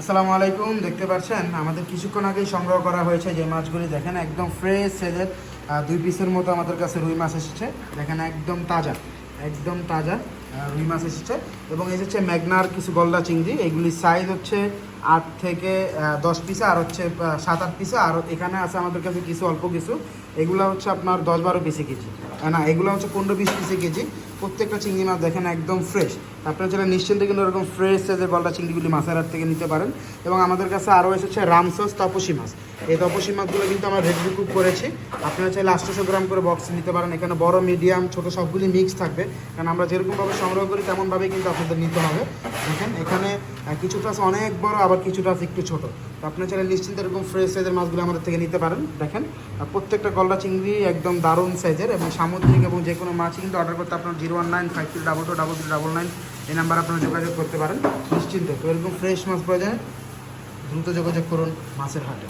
আসসালামু আলাইকুম, দেখতে পাচ্ছেন? আমাদের কিছুক্ষণ আগেই সংগ্রহ করা হয়েছে যে মাছগুলি। দেখেন, একদম ফ্রেশ সেজের দুই পিসের মতো আমাদের কাছে রুই মাছ এসেছে। দেখেন, একদম তাজা একদম তাজা রুই মাছ এসেছে। এবং এসেছে ম্যাগনার কিছু গলদা চিংড়ি, এগুলির সাইজ হচ্ছে আট থেকে দশ পিসে, আর হচ্ছে সাত, আট পিসে। আর এখানে আছে আমাদের কাছে কিছু, অল্প কিছু। এগুলো হচ্ছে আপনার দশ বারো পিসে কেজি। না, এগুলো হচ্ছে পনেরো বিশ পিসে কেজি। প্রত্যেকটা চিংড়ি মাছ দেখেন একদম ফ্রেশ আপনারা যারা নিশ্চিন্তে কিন্তু এরকম ফ্রেশ সাইজের গলদা চিংড়িগুলি মাছের হাট থেকে নিতে পারেন। এবং আমাদের কাছে আরও এসেছে রামসস তপসি মাছ। এই তপসি মাছগুলো কিন্তু আমরা রেডি কুক করেছি। আপনারা চাইলে আটশোশো গ্রাম করে বক্স নিতে পারেন। এখানে বড় মিডিয়াম ছোট সবগুলি মিক্স থাকবে। কারণ আমরা যেরকমভাবে সংগ্রহ করি, তেমনভাবেই কিন্তু আপনাদের নিতে হবে। দেখেন, এখানে কিছুটা আছে অনেক বড়, আবার কিছুটা আছে একটু ছোট। তো আপনার চাইলে নিশ্চিন্ত এরকম ফ্রেশ সাইজের মাছগুলো আমাদের থেকে নিতে পারেন। দেখেন, আর প্রত্যেকটা গলদা চিংড়ি একদম দারুণ সাইজের এবং সামুদ্রিক এবং যে কোনো মাছ কিন্তু অর্ডার করতে আপনার zero one nine five three double two double three double nine এই নাম্বার আপনারা যোগাযোগ করতে পারেন। নিশ্চিন্তে। তো এরকম ফ্রেশ মাছ পাওয়া যায়, দ্রুত যোগাযোগ করুন মাছের হাটে।